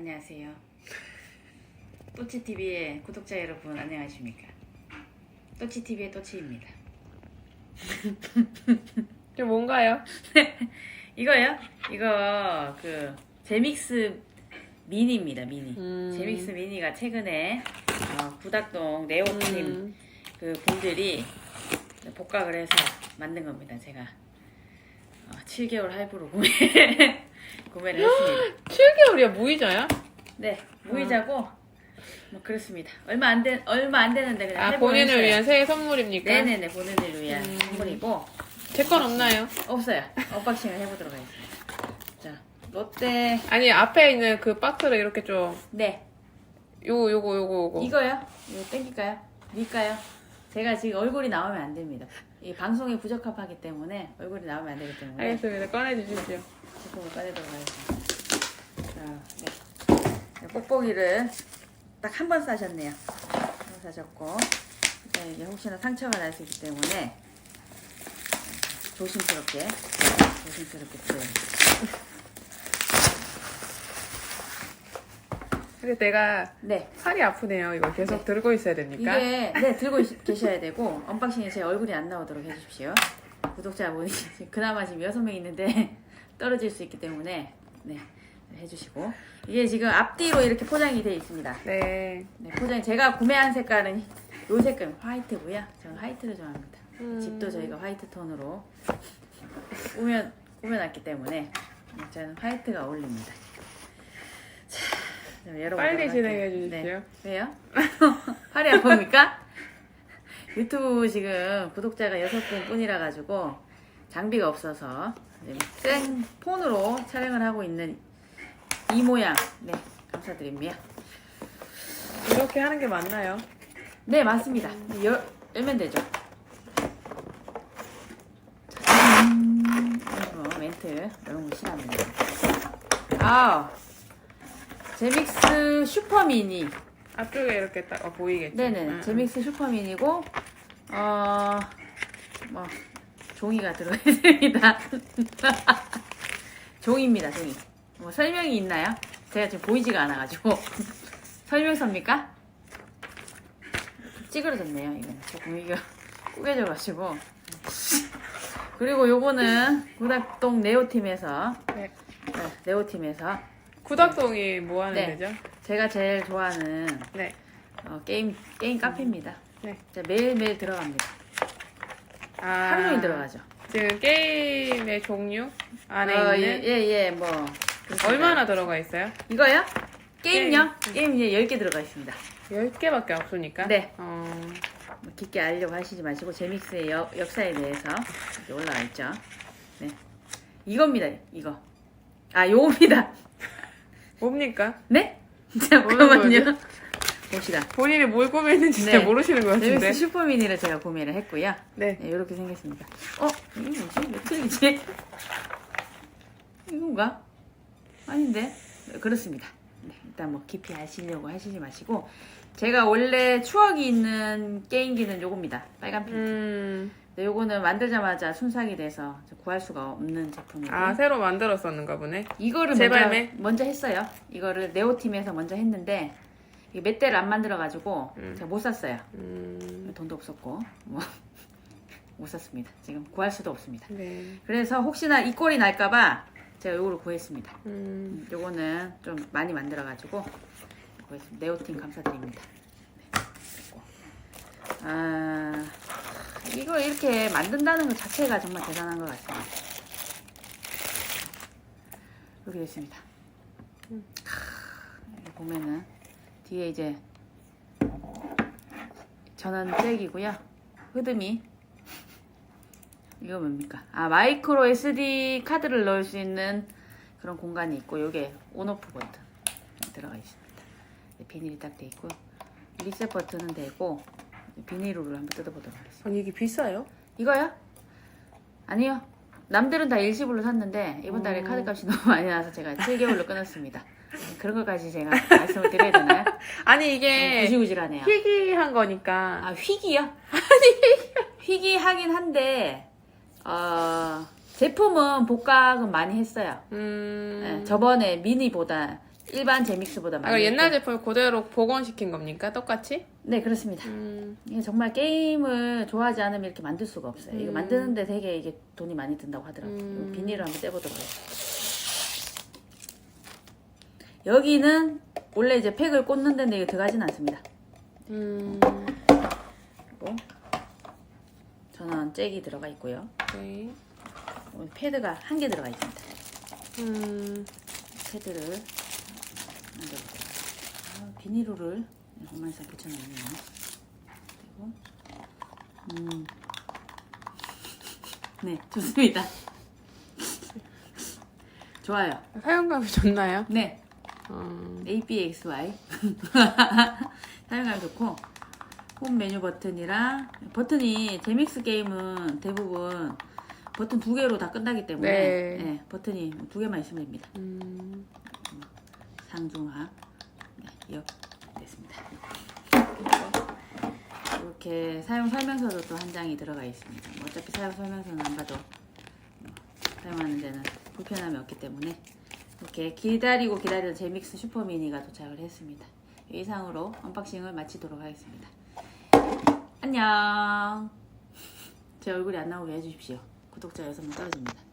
안녕하세요. 또치TV의 구독자 여러분 안녕하십니까? 또치TV의 또치입니다. 저 뭔가요? 이거요? 이거 그 제믹스 미니입니다. 미니. 음. 제믹스 미니가 최근에 어, 구닥동 네오팀 음. 그 분들이 복각을 해서 만든 겁니다. 제가 어, 7개월 할부로 구매 구매를 했습니다. 7개월이야 무이자야? 네, 무이자고 뭐 그렇습니다. 얼마 안 된 얼마 안 되는데 그냥 아 할부를 본인을. 위한 새해 선물입니까? 네네네 본인을 위한 음. 선물이고 제 건 없나요? 없어요. 언박싱을 해보도록 하겠습니다. 자 롯데 아니 앞에 있는 그 박스를 이렇게 좀 네 요거 요거 요거 요거 이거요? 이거 땡길까요? 밀까요? 제가 지금 얼굴이 나오면 안 됩니다. 이 방송에 부적합하기 때문에 얼굴이 나오면 안 되기 때문에 알겠습니다 꺼내주십시오 제품을 꺼내도록 하겠습니다. 자, 네. 네, 뽁뽁이를 딱 한 번 싸셨네요. 한 번 싸셨고, 일단 이게 혹시나 상처가 날 수 있기 때문에 조심스럽게, 조심스럽게 뿌려요. 근데 내가 네. 팔이 아프네요 이거 계속 네. 들고 있어야 됩니까? 이게, 네, 들고 있- 계셔야 되고, 언박싱에 제 얼굴이 안 나오도록 해주십시오. 구독자분이 지금 그나마 지금 여섯 명 있는데 떨어질 수 있기 때문에, 네, 해주시고. 이게 지금 앞뒤로 이렇게 포장이 되어 있습니다. 네 네, 포장이 제가 구매한 색깔은 요 색깔 화이트고요. 저는 화이트를 좋아합니다. 음. 집도 저희가 화이트 톤으로 꾸며 꾸며놨기 때문에 네, 저는 화이트가 어울립니다. 열어보도록 빨리 할게요. 진행해 주십시오. 네. 왜요? 팔이 아픕니까? 유튜브 지금 구독자가 여섯 분 뿐이라 가지고 장비가 없어서 이제 생 폰으로 촬영을 하고 있는 이 모양. 네, 감사드립니다. 이렇게 하는 게 맞나요? 네, 맞습니다. 열, 열면 되죠. 음, 멘트 이런 거 싫어합니다. 아, 제믹스 슈퍼미니. 앞쪽에 이렇게 딱 어, 보이겠죠? 네네, 음, 제믹스 슈퍼미니고 어, 뭐 종이가 들어 있습니다. 종입니다, 종이. 뭐 설명이 있나요? 제가 지금 보이지가 않아가지고 설명서입니까? 찌그러졌네요, 이거는. 조금 이거 꾸겨져가지고. 그리고 요거는 구닥동 네오팀에서 네. 네, 네오팀에서 구닥동이 뭐 하는 네. 데죠? 제가 제일 좋아하는 네 어, 게임 게임 카페입니다. 네. 자, 매일매일 들어갑니다. 아, 하루 종일 들어가죠. 지금 게임의 종류 안에 어, 있는 예, 예, 예, 뭐. 그렇습니다. 얼마나 들어가 있어요? 이거요? 게임요? 게임 이제 10개 들어가 있습니다. 10개밖에 없으니까? 네. 어, 뭐 깊게 알려고 하시지 마시고, 제믹스의 역, 역사에 대해서 이렇게 올라와 있죠. 네. 이겁니다, 이거. 아, 요겁니다. 뭡니까? 네? 잠깐만요. 봅시다. 본인이 뭘 구매했는지 네. 진짜 모르시는 것 같은데. 제믹스 슈퍼미니를 제가 구매를 했고요. 네. 네, 이렇게 생겼습니다. 어? 이게 뭐지? 왜 틀리지? 이건가? 아닌데? 네, 그렇습니다. 네, 일단 뭐 깊이 아시려고 하시지 마시고 제가 원래 추억이 있는 게임기는 요겁니다. 빨간 핀. 음, 네, 요거는 만들자마자 순삭이 돼서 구할 수가 없는 제품이고 아, 새로 만들었었는가 보네. 이거를 제발매? 먼저, 먼저 했어요. 이거를 네오팀에서 먼저 했는데 이게 몇 대를 안 만들어가지고 음. 제가 못 샀어요. 음, 돈도 없었고 뭐 못 샀습니다. 지금 구할 수도 없습니다. 네. 그래서 혹시나 이 꼴이 날까봐 제가 요거를 구했습니다. 음, 음, 요거는 좀 많이 만들어가지고 구했습니다. 네오팀 감사드립니다. 네. 아 이거 이렇게 만든다는 것 자체가 정말 대단한 것 같습니다. 이렇게 됐습니다. 크, 여기 보면은 뒤에 이제 전원 잭이고요. 흐름이 이거 뭡니까? 아 마이크로 SD 카드를 넣을 수 있는 그런 공간이 있고 요게 온오프 버튼 들어가 있습니다. 네, 비닐이 딱 돼 있고 리셋 버튼은 되고 비닐로 한번 뜯어보도록 하겠습니다. 아니, 이게 비싸요? 이거요? 아니요. 남들은 다 일시불로 샀는데 이번 달에 음. 카드값이 너무 많이 나서 제가 7개월로 끊었습니다. 그런 것까지 제가 말씀을 드려야 되나요? 아니, 이게 구질구질하네요. 희귀한 거니까. 아 휘기요? 아니 휘기하긴 한데 어, 제품은 복각은 많이 했어요. 음, 네, 저번에 미니보다 일반 제믹스보다 아, 많이. 그럼 옛날 했고. 제품을 그대로 복원시킨 겁니까? 똑같이? 네 그렇습니다. 음, 이게 정말 게임을 좋아하지 않으면 이렇게 만들 수가 없어요. 이거 음. 만드는데 되게 이게 돈이 많이 든다고 하더라고요. 음. 비닐을 한번 떼보도록 해요. 여기는 원래 이제 팩을 꽂는 데인데 이게 들어가진 않습니다. 음, 그리고 전원 잭이 들어가 있고요. 네. 어, 패드가 한 개 들어가 있습니다. 음, 패드를. 아, 비닐로를 가만히 붙여놨네요. 그리고 음, 네 좋습니다. 좋아요. 사용감이 좋나요? 네 어, ABXY 사용감이 좋고 홈 메뉴 버튼이랑 버튼이 제믹스 게임은 대부분 버튼 두 개로 다 끝나기 때문에 네. 네, 버튼이 두 개만 있으면 됩니다. 음, 상중하 네, 이어 됐습니다. 이렇게 사용 설명서도 또 한 장이 들어가 있습니다. 뭐 어차피 사용 설명서는 안 봐도 뭐 사용하는 데는 불편함이 없기 때문에 이렇게 기다리고 기다리던 제믹스 슈퍼미니가 도착을 했습니다. 이상으로 언박싱을 마치도록 하겠습니다. 안녕. 제 얼굴이 안 나오게 해주십시오. 구독자 6명 떨어집니다.